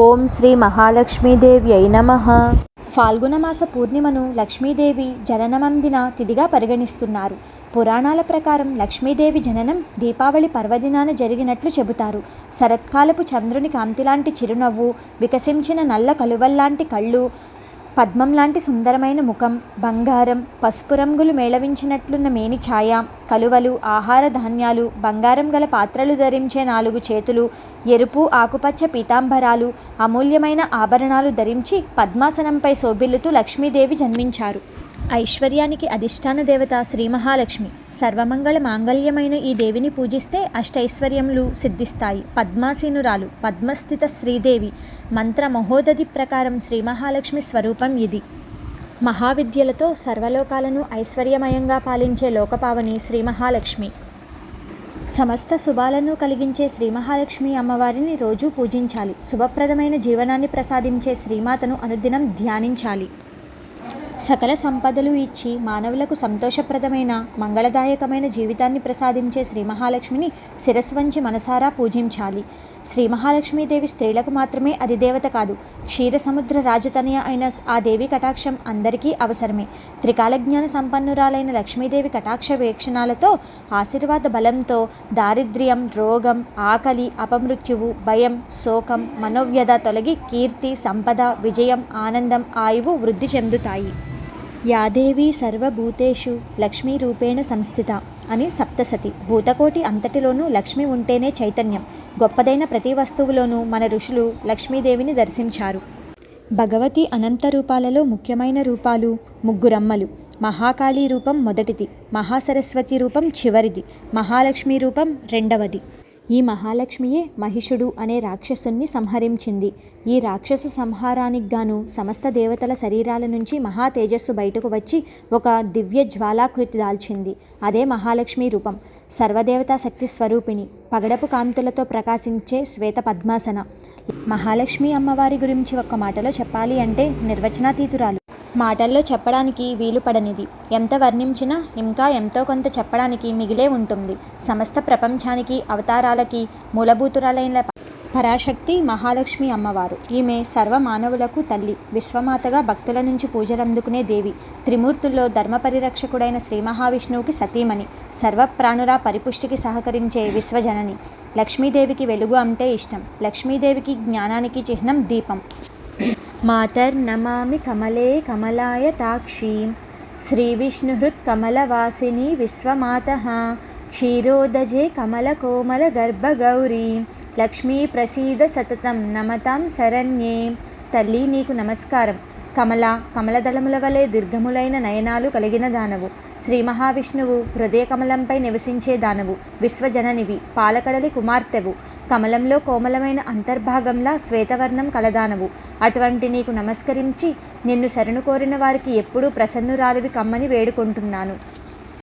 ఓం శ్రీ మహాలక్ష్మీదేవి అయి నమ ఫాల్గుణమాస పూర్ణిమను లక్ష్మీదేవి జననమందిన తిథిగా పరిగణిస్తున్నారు. పురాణాల ప్రకారం లక్ష్మీదేవి జననం దీపావళి పర్వదినాన జరిగినట్లు చెబుతారు. శరత్కాలపు చంద్రుని కాంతిలాంటి చిరునవ్వు వికసించిన నల్ల కలువల్లాంటి కళ్ళు పద్మం లాంటి సుందరమైన ముఖం బంగారం పసుపు రంగులు మేళవించినట్లున్న మేని ఛాయ కలువలు ఆహార ధాన్యాలు బంగారం గల పాత్రలు ధరించే నాలుగు చేతులు ఎరుపు ఆకుపచ్చ పీతాంబరాలు అమూల్యమైన ఆభరణాలు ధరించి పద్మాసనంపై శోభిల్లుతూ లక్ష్మీదేవి జన్మించారు. ఐశ్వర్యానికి అధిష్టాన దేవత శ్రీ మహాలక్ష్మి. సర్వమంగళ మాంగళ్యమైన ఈ దేవిని పూజిస్తే అష్టైశ్వర్యములు సిద్ధిస్తాయి. పద్మాసీనురాలు పద్మస్థిత శ్రీదేవి మంత్ర మహోదధి ప్రకారం శ్రీ మహాలక్ష్మి స్వరూపం ఇది. మహావిద్యలతో సర్వలోకాలను ఐశ్వర్యమయంగా పాలించే లోకపావని శ్రీ మహాలక్ష్మి. సమస్త శుభాలను కలిగించే శ్రీ మహాలక్ష్మి అమ్మవారిని రోజూ పూజించాలి. శుభప్రదమైన జీవనాన్ని ప్రసాదించే శ్రీమాతను అనుదినం ధ్యానించాలి. సకల సంపదలు ఇచ్చి మానవులకు సంతోషప్రదమైన మంగళదాయకమైన జీవితాన్ని ప్రసాదించే శ్రీ మహాలక్ష్మిని శిరస్సు వంచి మనసారా పూజించాలి. శ్రీ మహాలక్ష్మీదేవి స్త్రీలకు మాత్రమే అది దేవత కాదు క్షీర సముద్ర రాజతనయ అయిన ఆ దేవి కటాక్షం అందరికీ అవసరమే. త్రికాలజ్ఞాన సంపన్నురాలైన లక్ష్మీదేవి కటాక్ష వీక్షణాలతో ఆశీర్వాద బలంతో దారిద్ర్యం రోగం ఆకలి అపమృత్యువు భయం శోకం మనోవ్యధ తొలగి కీర్తి సంపద విజయం ఆనందం ఆయువు వృద్ధి చెందుతాయి. యాదేవి సర్వభూతేషు లక్ష్మీ రూపేణ సంస్థిత అని సప్తసతి. భూతకోటి అంతటిలోనూ లక్ష్మి ఉంటేనే చైతన్యం. గొప్పదైన ప్రతి వస్తువులోనూ మన ఋషులు లక్ష్మీదేవిని దర్శించారు. భగవతి అనంత రూపాలలో ముఖ్యమైన రూపాలు ముగ్గురమ్మలు. మహాకాళీ రూపం మొదటిది. మహాసరస్వతి రూపం చివరిది. మహాలక్ష్మి రూపం రెండవది. ఈ మహాలక్ష్మియే మహిషుడు అనే రాక్షసుణ్ణి సంహరించింది. ఈ రాక్షస సంహారానికి గాను సమస్త దేవతల శరీరాల నుంచి మహా తేజస్సు బయటకు వచ్చి ఒక దివ్య జ్వాలాకృతి దాల్చింది. అదే మహాలక్ష్మి రూపం. సర్వదేవతా శక్తి స్వరూపిణి. పగడపు కాంతులతో ప్రకాశించే శ్వేత పద్మాసన. మహాలక్ష్మి అమ్మవారి గురించి ఒక్క మాటలో చెప్పాలి అంటే నిర్వచనాతీతురాలు. మాటల్లో చెప్పడానికి వీలుపడనిది ఎంత వర్ణించినా ఇంకా ఎంతో కొంత చెప్పడానికి మిగిలే ఉంటుంది. సమస్త ప్రపంచానికి అవతారాలకి మూలభూతురాలైన పరాశక్తి మహాలక్ష్మి అమ్మవారు. ఈమె సర్వ మానవులకు తల్లి. విశ్వమాతగా భక్తుల నుంచి పూజలందుకునే దేవి. త్రిమూర్తుల్లో ధర్మ పరిరక్షకుడైన శ్రీ మహావిష్ణువుకి సతీమణి. సర్వ ప్రాణుల పరిపుష్టికి సహకరించే విశ్వజనని. లక్ష్మీదేవికి వెలుగు అంటే ఇష్టం. లక్ష్మీదేవికి జ్ఞానానికి చిహ్నం దీపం. మాతర్నమామి కమలే కమలాయ తాక్షీం శ్రీవిష్ణుహృత్కమలవాసిని విశ్వమాత క్షీరోదజే కమలకోమల గర్భగౌరీ లక్ష్మీ ప్రసీద సతతం నమతాం శరణ్యే తల్లి నీకు నమస్కారం కమల కమలదళముల వలె దీర్ఘములైన నయనాలు కలిగిన దానవు. శ్రీ మహావిష్ణువు హృదయ కమలంపై నివసించే దానవు. విశ్వజననివి పాలకడలి కుమార్తెవు. కమలంలో కోమలమైన అంతర్భాగంలా శ్వేతవర్ణం కలదానవు. అటువంటి నీకు నమస్కరించి నిన్ను శరణు కోరిన వారికి ఎప్పుడూ ప్రసన్నురాలివి కమ్మని వేడుకుంటున్నాను.